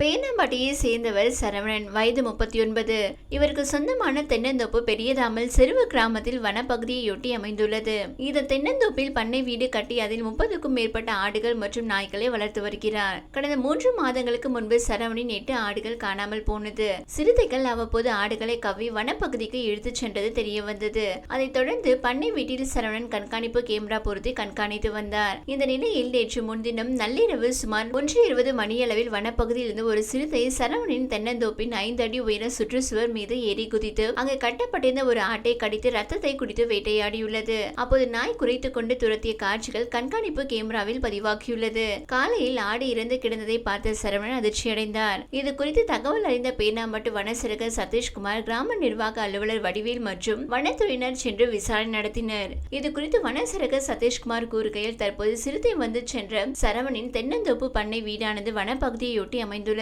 பேனம்பாட்டியை சேர்ந்தவர் சரவணன். வயது முப்பத்தி ஒன்பது இவருக்கு சொந்தமான தென்னந்தோப்பு பெரியதாமல் சிறுவ கிராமத்தில் வனப்பகுதியையொட்டி அமைந்துள்ளது. இந்த தென்னந்தோப்பில் பண்ணை வீடு கட்டி அதில் முப்பதுக்கும் மேற்பட்ட ஆடுகள் மற்றும் நாய்களை வளர்த்து வருகிறார். கடந்த மூன்று மாதங்களுக்கு முன்பு சரவணின் எட்டு ஆடுகள் காணாமல் போனது. சிறுத்தைகள் அவ்வப்போது ஆடுகளை கவ்வி வனப்பகுதிக்கு இழுத்துச் சென்றது தெரிய வந்தது அதைத் தொடர்ந்து பண்ணை வீட்டில் சரவணன் கண்காணிப்பு கேமரா பொருத்தி கண்காணித்து வந்தார். இந்த நிலையில் நேற்று முன்தினம் நள்ளிரவு சுமார் ஒன்று இருபது மணியளவில் வனப்பகுதியிலிருந்து ஒரு சிறுத்தை சரவணின் தென்னந்தோப்பின் ஐந்து அடி உயர சுற்றுச்சுவர் மீது ஏறி குதித்து அங்கு கட்டப்பட்டிருந்த ஒரு ஆட்டை கடித்து ரத்தத்தை குடித்து வேட்டையாடியுள்ளது. அப்போது நாய் குறைத்து கொண்டு துரத்திய காட்சிகள் கண்காணிப்பு கேமராவில் பதிவாகியுள்ளது. காலையில் ஆடு இறந்து கிடந்ததை பார்த்த சரவணன் அதிர்ச்சியடைந்தார். இது குறித்து தகவல் அறிந்த பேனாம்பட்டு வனசரகர் சதீஷ்குமார் கிராம நிர்வாக அலுவலர் வடிவேல் மற்றும் வனத்துறையினர் சென்று விசாரணை நடத்தினர். இது குறித்து வனசரகர் சதீஷ்குமார் கூறுகையில் தற்போது சிறுத்தை வந்து சென்ற சரவணின் தென்னந்தோப்பு பண்ணை வீடானது வனப்பகுதியையொட்டி அமைந்துள்ளது.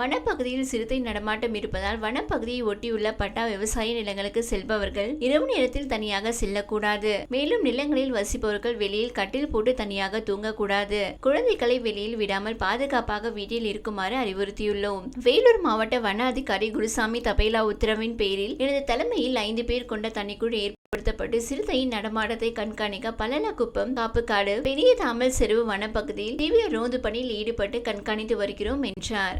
வனப்பகுதியில் சிறுத்தை நடமாட்டம் இருப்பதால் வனப்பகுதியை ஒட்டியுள்ள பட்டா விவசாய நிலங்களுக்கு செல்பவர்கள் இரவு நேரத்தில் தனியாக செல்லக்கூடாது. மேலும் நிலங்களில் வசிப்பவர்கள் வெளியில் கட்டில் போட்டு தனியாக தூங்கக்கூடாது. குழந்தைகளை வெளியில் விடாமல் பாதுகாப்பாக வீட்டில் இருக்குமாறு அறிவுறுத்தியுள்ளோம். வேலூர் மாவட்ட வன அதிகாரி குருசாமி தபேலா உத்தரவின் பேரில் எனது தலைமையில் ஐந்து பேர் கொண்ட தனிக்குழு பொருத்தப்பட்டு சிறுத்தையின் நடமாட்டத்தை கண்காணிக்க பலனக்குப்பம் காப்புக்காடு பெரிய தாமல் செருவு வனப்பகுதியில் தீவிர ரோந்து பணியில் ஈடுபட்டு கண்காணித்து வருகிறோம் என்றார்.